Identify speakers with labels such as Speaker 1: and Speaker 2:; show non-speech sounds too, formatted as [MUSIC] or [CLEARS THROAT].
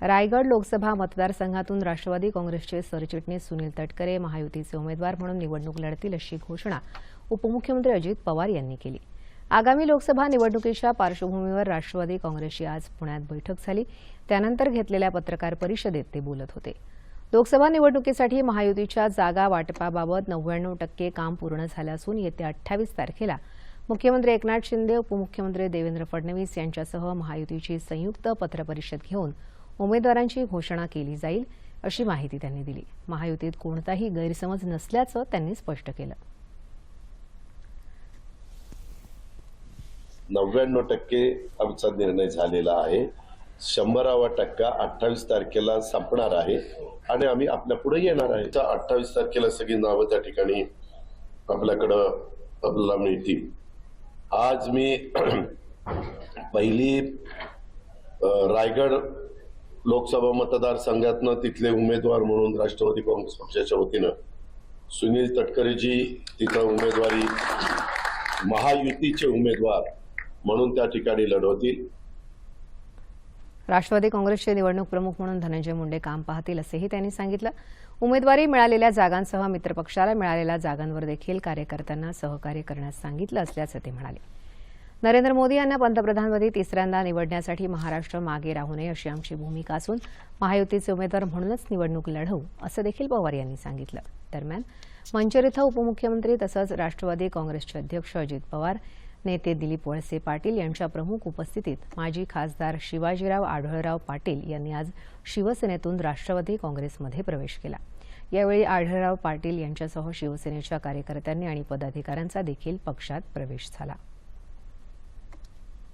Speaker 1: रायगड लोकसभा मतदारसंघातून राष्ट्रवादी काँग्रेसचे सरचिटणीस सुनील तटकरे महायुतीचे उमेदवार म्हणून निवडणूक लढतील अशी घोषणा उपमुख्यमंत्री अजित पवार यांनी केली. आगामी लोकसभा निवडणुकीच्या पार्श्वभूमीवर राष्ट्रवादी काँग्रेसची आज पुण्यात बैठक झाली. त्यानंतर घेतलेल्या पत्रकार परिषदेत ते बोलत होते. लोकसभा निवडणुकीसाठी महायुतीच्या जागा वाटपाबाबत नव्याण्णव टक्के काम पूर्ण झालं असून येत्या अठ्ठावीस तारखेला मुख्यमंत्री एकनाथ शिंदे उपमुख्यमंत्री देवेंद्र फडणवीस यांच्यासह महायुतीची संयुक्त पत्रपरिषद घेऊन उमेदवारांची घोषणा केली जाईल अशी माहिती त्यांनी दिली. महायुतीत कोणताही गैरसमज नसल्याचं त्यांनी स्पष्ट केलं.
Speaker 2: नव्याण्णव टक्के आमचा निर्णय झालेला आहे. शंभरावा टक्का अठ्ठावीस तारखेला संपणार आहे आणि आम्ही आपल्या पुढे येणार आहे. तर अठ्ठावीस तारखेला सगळी नावं त्या ठिकाणी आपल्याकडं आपल्याला मिळतील. आज मी [CLEARS THROAT] पहिली रायगड लोकसभा मतदारसंघातनं तिथले उमेदवार म्हणून राष्ट्रवादी काँग्रेस पक्षाच्या वतीनं सुनील तटकरेजी तिथं उमेदवारी महायुतीचे उमेदवार म्हणून त्या ठिकाणी लढवतील.
Speaker 1: राष्ट्रवादी काँग्रेसचे निवडणूक प्रमुख म्हणून धनंजय मुंडे काम पाहतील असंही त्यांनी सांगितलं. उमेदवारी मिळालेल्या जागांसह मित्रपक्षाला मिळालेल्या जागांवर देखील कार्यकर्त्यांना सहकार्य करण्यास सांगितलं असल्याचं ते म्हणाले. नरेंद्र मोदी यांना पंतप्रधानपदी तिसऱ्यांदा निवडण्यासाठी महाराष्ट्र मागे राहू नये अशी आमची भूमिका असून महायुतीचे उमेदवार म्हणूनच निवडणूक लढवू असं देखील पवार यांनी सांगितलं. दरम्यान मंचर इथं उपमुख्यमंत्री तसंच राष्ट्रवादी काँग्रेसचे अध्यक्ष अजित पवार नेते दिलीप वळसे पाटील यांच्या प्रमुख उपस्थितीत माजी खासदार शिवाजीराव आढळराव पाटील यांनी आज शिवसेनेतून राष्ट्रवादी काँग्रेसमध्ये प्रवेश केला. यावेळी आढळराव पाटील यांच्यासह शिवसेनेच्या कार्यकर्त्यांनी आणि पदाधिकाऱ्यांचा देखील पक्षात प्रवेश झाला.